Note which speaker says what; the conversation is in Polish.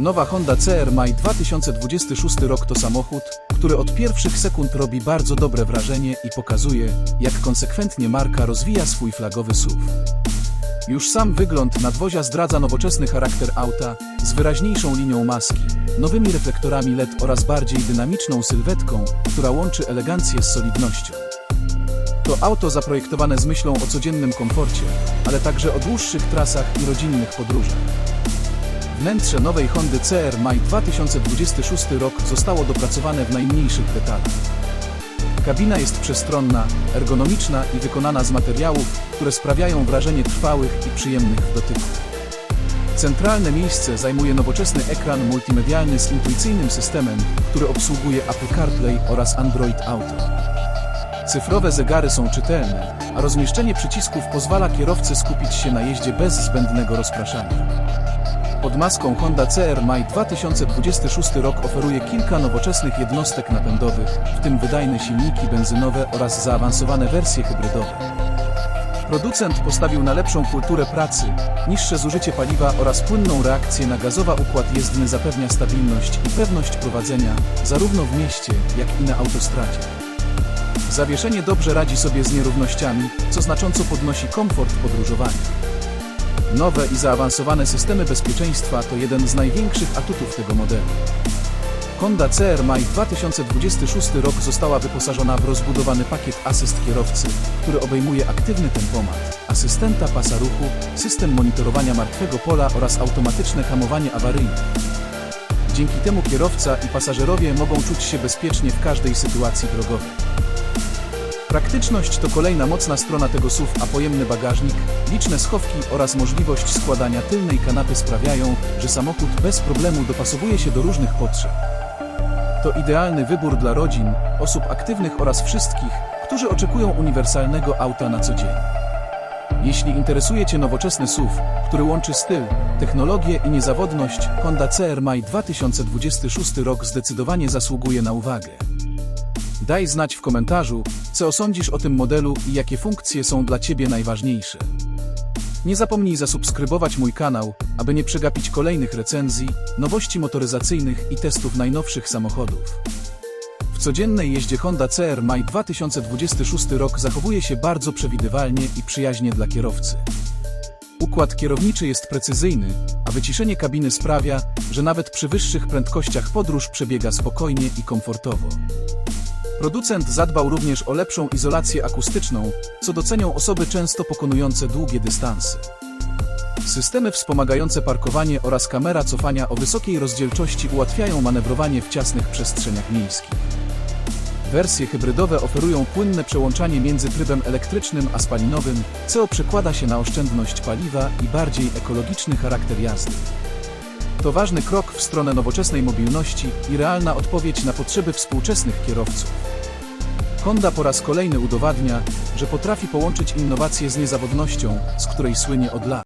Speaker 1: Nowa Honda CR Maj 2026 rok to samochód, który od pierwszych sekund robi bardzo dobre wrażenie i pokazuje, jak konsekwentnie marka rozwija swój flagowy SUV. Już sam wygląd nadwozia zdradza nowoczesny charakter auta z wyraźniejszą linią maski, nowymi reflektorami LED oraz bardziej dynamiczną sylwetką, która łączy elegancję z solidnością. To auto zaprojektowane z myślą o codziennym komforcie, ale także o dłuższych trasach i rodzinnych podróżach. Wnętrze nowej Hondy CR Maj 2026 rok zostało dopracowane w najmniejszych detalach. Kabina jest przestronna, ergonomiczna i wykonana z materiałów, które sprawiają wrażenie trwałych i przyjemnych w dotyku. Centralne miejsce zajmuje nowoczesny ekran multimedialny z intuicyjnym systemem, który obsługuje Apple CarPlay oraz Android Auto. Cyfrowe zegary są czytelne, a rozmieszczenie przycisków pozwala kierowcy skupić się na jeździe bez zbędnego rozpraszania. Pod maską Honda CR Maj 2026 rok oferuje kilka nowoczesnych jednostek napędowych, w tym wydajne silniki benzynowe oraz zaawansowane wersje hybrydowe. Producent postawił na lepszą kulturę pracy, niższe zużycie paliwa oraz płynną reakcję na gazowa układ jezdny zapewnia stabilność i pewność prowadzenia, zarówno w mieście, jak i na autostradzie. Zawieszenie dobrze radzi sobie z nierównościami, co znacząco podnosi komfort podróżowania. Nowe i zaawansowane systemy bezpieczeństwa to jeden z największych atutów tego modelu. Honda CR Maj 2026 rok została wyposażona w rozbudowany pakiet asyst kierowcy, który obejmuje aktywny tempomat, asystenta pasa ruchu, system monitorowania martwego pola oraz automatyczne hamowanie awaryjne. Dzięki temu kierowca i pasażerowie mogą czuć się bezpiecznie w każdej sytuacji drogowej. Praktyczność to kolejna mocna strona tego SUV, a pojemny bagażnik, liczne schowki oraz możliwość składania tylnej kanapy sprawiają, że samochód bez problemu dopasowuje się do różnych potrzeb. To idealny wybór dla rodzin, osób aktywnych oraz wszystkich, którzy oczekują uniwersalnego auta na co dzień. Jeśli interesuje Cię nowoczesny SUV, który łączy styl, technologię i niezawodność, Honda CR Maj 2026 rok zdecydowanie zasługuje na uwagę. Daj znać w komentarzu, co osądzisz o tym modelu i jakie funkcje są dla Ciebie najważniejsze. Nie zapomnij zasubskrybować mój kanał, aby nie przegapić kolejnych recenzji, nowości motoryzacyjnych i testów najnowszych samochodów. W codziennej jeździe Honda CR Maj 2026 rok zachowuje się bardzo przewidywalnie i przyjaźnie dla kierowcy. Układ kierowniczy jest precyzyjny, a wyciszenie kabiny sprawia, że nawet przy wyższych prędkościach podróż przebiega spokojnie i komfortowo. Producent zadbał również o lepszą izolację akustyczną, co docenią osoby często pokonujące długie dystanse. Systemy wspomagające parkowanie oraz kamera cofania o wysokiej rozdzielczości ułatwiają manewrowanie w ciasnych przestrzeniach miejskich. Wersje hybrydowe oferują płynne przełączanie między trybem elektrycznym a spalinowym, co przekłada się na oszczędność paliwa i bardziej ekologiczny charakter jazdy. To ważny krok w stronę nowoczesnej mobilności i realna odpowiedź na potrzeby współczesnych kierowców. Honda po raz kolejny udowadnia, że potrafi połączyć innowacje z niezawodnością, z której słynie od lat.